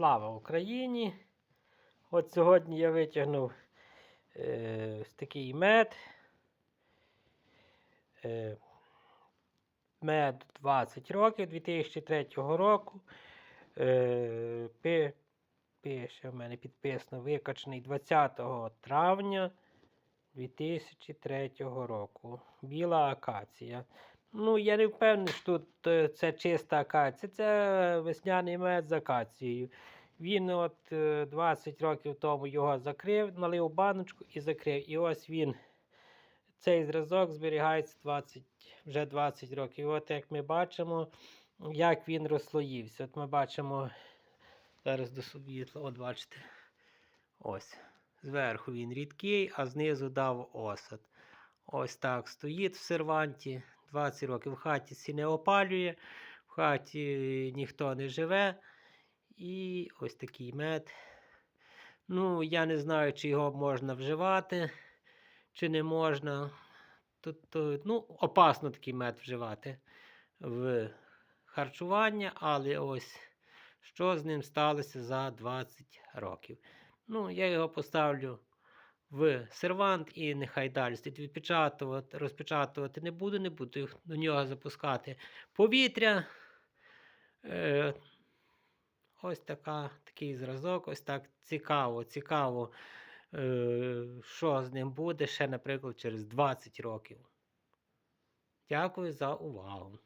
Слава Україні! От сьогодні я витягнув е, такий мед. Е, мед 20 років 2003 року. Е, пи- пише в мене підписано викачаний 20 травня 2003 року. Біла акація. Ну, я не впевнений, що тут е, це чиста акація. Це весняний мед з акацією. Він от е, 20 років тому його закрив, налив баночку і закрив. І ось він, цей зразок зберігається 20, вже 20 років. І от як ми бачимо, як він розслоївся. От ми бачимо, зараз до світла, от бачите. Ось. Зверху він рідкий, а знизу дав осад. Ось так стоїть в серванті. 20 років в хаті сі не опалює, в хаті ніхто не живе. І ось такий мед. Ну, я не знаю, чи його можна вживати, чи не можна. Тут, е, ну, опасно такий мед вживати в харчування, але ось що з ним сталося за 20 років. Ну, я його поставлю в сервант і нехай далі стоїть відпечатувати, розпечатувати не буду, не буду до нього запускати повітря. Е, ось така, такий зразок, ось так цікаво, цікаво, е, що з ним буде ще, наприклад, через 20 років. Дякую за увагу.